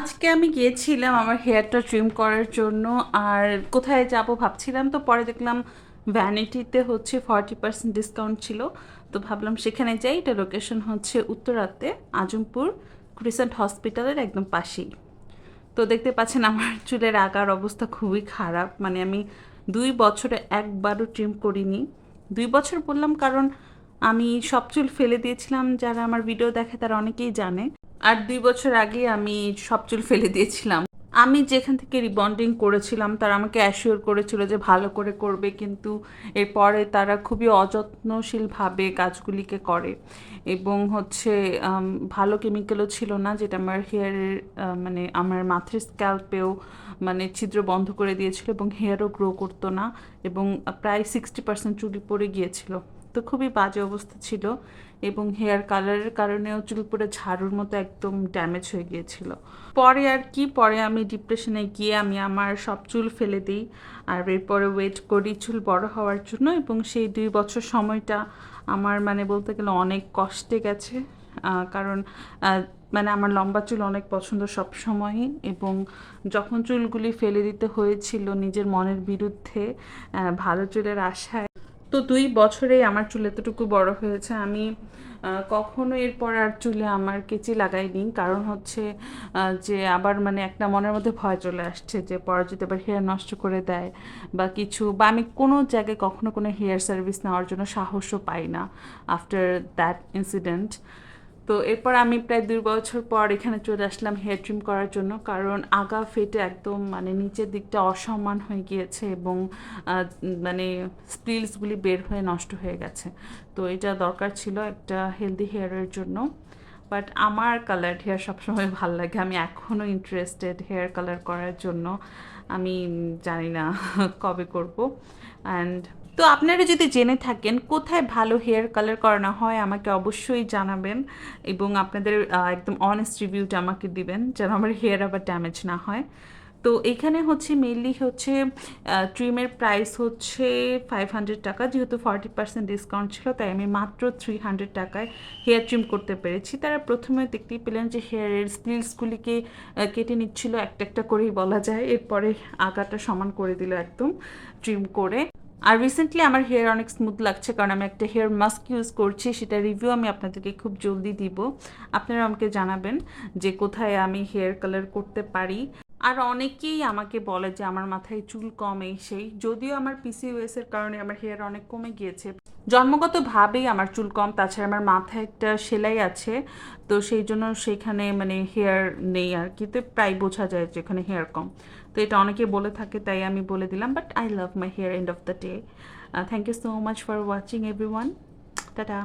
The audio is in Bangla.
আজকে আমি গিয়েছিলাম আমার হেয়ারটা ট্রিম করার জন্য, আর কোথায় যাব ভাবছিলাম তো পরে দেখলাম ভ্যানিটিতে হচ্ছে ফর্টি পার্সেন্ট ডিসকাউন্ট ছিল, তো ভাবলাম সেখানে যাই, এটা লোকেশন হচ্ছে উত্তরাতে, আজমপুর ক্রিসেন্ট হসপিটালের একদম পাশেই। তো দেখতে পাচ্ছেন আমার চুলের আগার অবস্থা খুবই খারাপ মানে আমি দুই বছরে একবারও ট্রিম করিনি। দুই বছর বললাম কারণ আমি সব চুল ফেলে দিয়েছিলাম, যারা আমার ভিডিও দেখে তারা অনেকেই জানে। আর দুই বছর আগে আমি সব চুল ফেলে দিয়েছিলাম। আমি যেখান থেকে রিবন্ডিং করেছিলাম, তারা আমাকে অ্যাসিওর করেছিল যে ভালো করে করবে, কিন্তু এরপরে তারা খুবই অযত্নশীলভাবে কাজগুলিকে করে। এবং হচ্ছে ভালো কেমিক্যালও ছিল না, যেটা আমার হেয়ারের মানে আমার মাথার স্ক্যাল্পেও মানে ছিদ্র বন্ধ করে দিয়েছিল এবং হেয়ারও গ্রো করতো না। এবং প্রায় সিক্সটি পার্সেন্ট চুলি পড়ে গিয়েছিল। তো খুবই বাজে অবস্থা ছিল এবং হেয়ার কালারের কারণেও চুল পরে ঝাড়ুর মতো একদম ড্যামেজ হয়ে গিয়েছিল। পরে আর কি, পরে আমি ডিপ্রেশনে গিয়ে আমি আমার সব চুল ফেলে দিই। আর এরপরে ওয়েট করি চুল বড় হওয়ার জন্য এবং সেই দুই বছর সময়টা আমার মানে বলতে গেলে অনেক কষ্টে গেছে। কারণ মানে আমার লম্বা চুল অনেক পছন্দ সব সময়ই এবং যখন চুলগুলি ফেলে দিতে হয়েছিল নিজের মনের বিরুদ্ধে ভালো চুলের আশায় তো দুই বছরেই আমার চুল এতটুকু বড় হয়েছে। আমি কখনো এরপর আর চুলে আমার কেচি লাগাইনি। কারণ হচ্ছে যে আবার মানে একটা মনের মধ্যে ভয় চলে আসছে যে পরে যদি আবার হেয়ার নষ্ট করে দেয় বা কিছু বা আমি কোনো জায়গায় কখনো কোনো হেয়ার সার্ভিস নেওয়ার জন্য সাহসও পাই না আফটার দ্যাট ইনসিডেন্ট তো এরপর আমি প্রায় দুই বছর পর এখানে চলে আসলাম হেয়ার ট্রিম করার জন্য। কারণ আগা ফেটে একদম মানে নিচের দিকটা অসমান হয়ে গিয়েছে এবং মানে স্প্লিলসগুলি বের হয়ে নষ্ট হয়ে গেছে। তো এটা দরকার ছিল একটা হেলদি হেয়ারের জন্য। বাট আমার কালার হেয়ার সবসময় ভালো লাগে। আমি এখনও ইন্টারেস্টেড হেয়ার কালার করার জন্য। আমি জানি না কবে করব। অ্যান্ড তো আপনারা যদি জেনে থাকেন, কোথায় ভালো হেয়ার কালার করানো হয়, আমাকে অবশ্যই জানাবেন। এবং আপনাদের একদম অনেস্ট রিভিউটা আমাকে দিবেন, যেন আমার হেয়ার আবার ড্যামেজ না হয়। তো এখানে হচ্ছে মেনলি হচ্ছে ট্রিমের প্রাইস হচ্ছে ফাইভ হান্ড্রেড টাকা। যেহেতু ফর্টি পার্সেন্ট ডিসকাউন্ট ছিল, তাই আমি মাত্র থ্রি হান্ড্রেড টাকায় হেয়ার ট্রিম করতে পেরেছি। তারা প্রথমে দেখতেই পেলেন যে হেয়ারের স্প্লিটসগুলিকে কেটে নিচ্ছিল, একটা একটা করেই বলা যায়। এরপরে আগাটা সমান করে দিল একদম ট্রিম করে। আর রিসেন্টলি আমার হেয়ার অনেক স্মুথ লাগছে, কারণ আমি একটা হেয়ার মাস্ক ইউজ করছি সেটা রিভিউ আমি আপনাদেরকে খুব জলদি দিব। আপনারা আমাকে জানাবেন যে কোথায় আমি হেয়ার কালার করতে পারি। আর অনেকেই আমাকে বলে যে আমার মাথায় চুল কম সেই, যদিও আমার পিসিওএস এর কারণে আমার হেয়ার অনেক কমে গিয়েছে। জন্মগতভাবেই আমার চুল কম, তাছাড়া আমার মাথায় একটা সেলাই আছে, তো সেই জন্য সেখানে মানে হেয়ার নেই আর কি, তো প্রায় বোঝা যায় যে এখানে হেয়ার কম। তো এটা অনেকে বলে থাকে, তাই আমি বলে দিলাম but I love my hair end of the day thank you so much for watching every tata